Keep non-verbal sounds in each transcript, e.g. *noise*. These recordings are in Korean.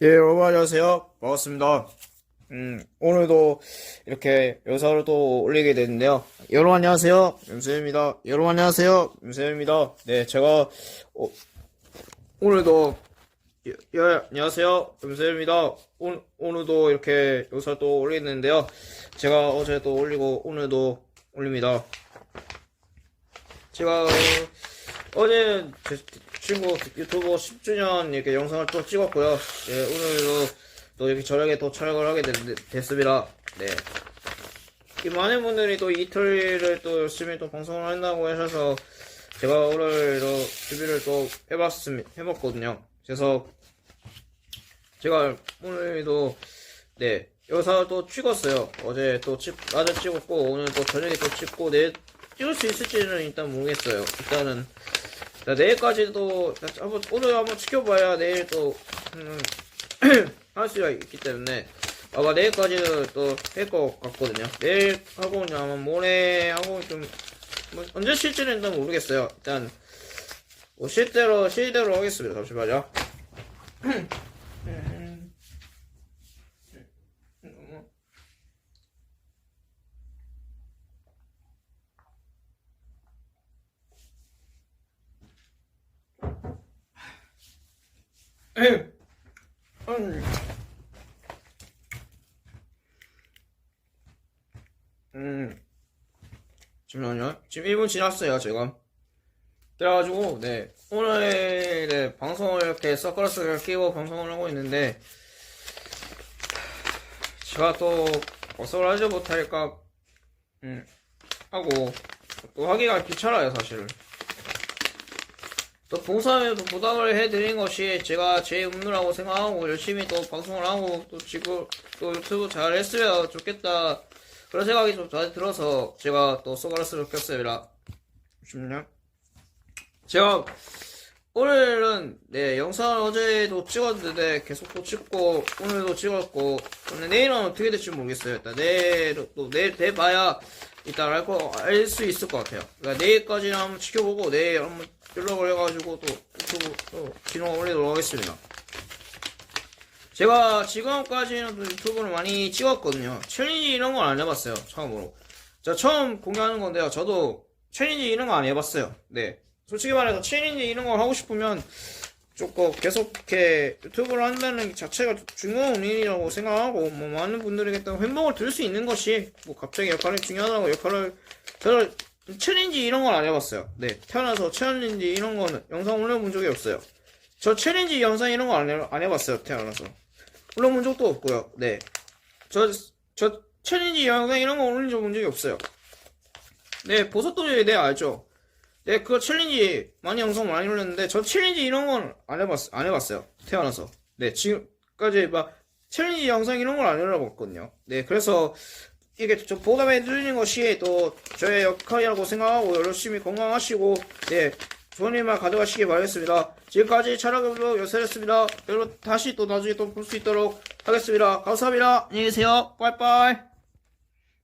예, 여러분 안녕하세요. 반갑습니다. 음, 오늘도 이렇게 영상을 또 올리게 됐는데요. 여러분 안녕하세요. 윤세입니다. 여러분 안녕하세요. 윤세입니다. 네, 제가 어, 오늘도 예, 예, 안녕하세요. 윤세입니다. 오, 오늘도 이렇게 영상을 또 올리는데요. 제가 어제 또 올리고 오늘도 올립니다. 제가 어제 제 친구 유튜브 10주년 이렇게 영상을 또 찍었고요. 예, 오늘도 또 이렇게 저녁에 또 촬영을 하게 됐, 습니다 네. 이 많은 분들이 또 이틀을 또 열심히 또 방송을 한다고 하셔서 제가 오늘도 준비를 또 해봤습니다. 해봤거든요. 그래서 제가 오늘도 네 영상을 또 찍었어요. 어제 또 찍, 낮에 찍었고 오늘 또 저녁에 또 찍고 내일 찍을 수 있을지는 일단 모르겠어요. 일단은 자, 내일까지도 한번 오늘 한번 지켜봐야 내일 또 음, *clears throat* 할 수가 있기 때문에 아마 내일까지는 또 할 것 같거든요. 내일 하고 아마 모레 하고 좀 뭐, 언제 쉴지는 일단 모르겠어요. 일단 뭐쉴 대로 쉴 대로 하겠습니다. 잠시만요. *clears throat* 음. 음. 잠시만요. 지금 1분 지났어요, 지금. 그래가지고, 네. 오늘, 네, 방송을 이렇게 서커스를 끼고 방송을 하고 있는데, 제가 또, 방송을 하지 못하니까, 음, 하고, 또 하기가 귀찮아요, 사실은. 또 봉사에도 부담을 해드린 것이 제가 제 업무라고 생각하고 열심히 또 방송을 하고 또 지금 또 유튜브 잘 했으면 좋겠다. 그런 생각이 좀잘 들어서 제가 또 선글라스를 꼈습니다. 잠시만요 제가 오늘은 네 영상을 어제도 찍었는데 계속 또 찍고 오늘도 찍었고 근데 내일은 어떻게 될지 모르겠어요. 일단 내일 또 내일 돼봐야 일단 알거알 수 있을 것 같아요 그러니까 내일까지는 한번 지켜보고 내일 한번 연락을 해가지고 또 유튜브 또 기록 올리도록 하겠습니다. 제가 지금까지는 또 유튜브를 많이 찍었거든요. 챌린지 이런 건 안 해봤어요. 처음으로. 자 처음 공개하는 건데요. 저도 챌린지 이런 거 안 해봤어요. 네. 솔직히 말해서 챌린지 이런 걸 하고 싶으면 조금 계속 이렇게 유튜브를 한다는 게 자체가 중요한 일이라고 생각하고 뭐 많은 분들에게 또 횡복을 들수 있는 것이 뭐 갑자기 역할이 중요하다고 역할을 저는 챌린지 이런 건 안 해봤어요. 네, 태어나서 챌린지 이런 거는 영상 올려본 적이 없어요. 저 챌린지 영상 이런 거안안 해봤어요. 태어나서 올려본 적도 없고요. 네, 저저 챌린지 영상 이런 거 올려본 적이 없어요. 네, 보석돌이 네 알죠. 네, 그거 챌린지 많이 영상 많이 올렸는데 저 챌린지 이런 건 안 해봤 안 해봤어요. 태어나서 네 지금까지 막 챌린지 영상 이런 걸 안 올려봤거든요. 네, 그래서 이게 좀 보답해 드리는 것이 또 저의 역할이라고 생각하고 열심히 건강하시고 네 좋은 일만 가져가시기 바라겠습니다. 지금까지 촬영으로 연설했습니다. 여러분 다시 또 나중에 또 볼 수 있도록 하겠습니다. 감사합니다. 안녕히 계세요. 빠이빠이.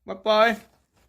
빠이빠이.